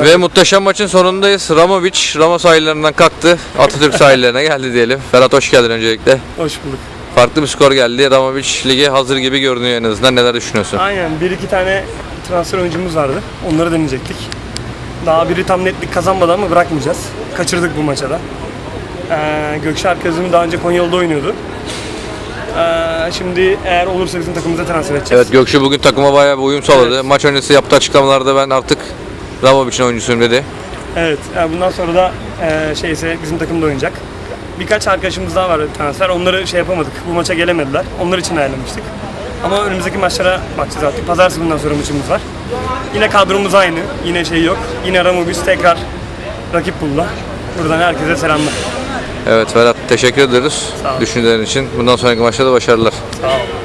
Ve muhteşem maçın sonundayız. Ramovic Ramo sahillerinden kalktı. Atatürk sahillerine geldi diyelim. Ferhat hoş geldin öncelikle. Hoş bulduk. Farklı bir skor geldi. Ramovic lige hazır gibi görünüyor en azından. Neler düşünüyorsun? Aynen bir iki tane transfer oyuncumuz vardı. Onları deneyecektik. Daha biri tam netlik kazanmadı ama bırakmayacağız. Kaçırdık bu maça da. Ee, Gökşer Kazım'ı daha önce Konya'da oynuyordu. Ee, şimdi eğer olursa bizim takımımıza transfer edeceğiz. Evet Gökçe bugün takıma bayağı bir uyum sağladı. Maç öncesi yaptığı açıklamalarda ben artık Ramovic'in oyuncusuyum dedi. Evet. yani bundan sonra da e, şeyse bizim takımda oynayacak. Birkaç arkadaşımız daha var transfer. Onları şey yapamadık. Bu maça gelemediler. Onlar için ayarlamıştık. Ama önümüzdeki maçlara bakacağız artık. Pazartesi bundan sonra maçımız var. Yine kadromuz aynı. Yine şey yok. Yine Ramobüs tekrar rakip buldu. Buradan herkese selamlar. Evet Ferhat teşekkür ederiz Sağ ol. düşüncelerin için. Bundan sonraki maçta da başarılar. Sağ ol.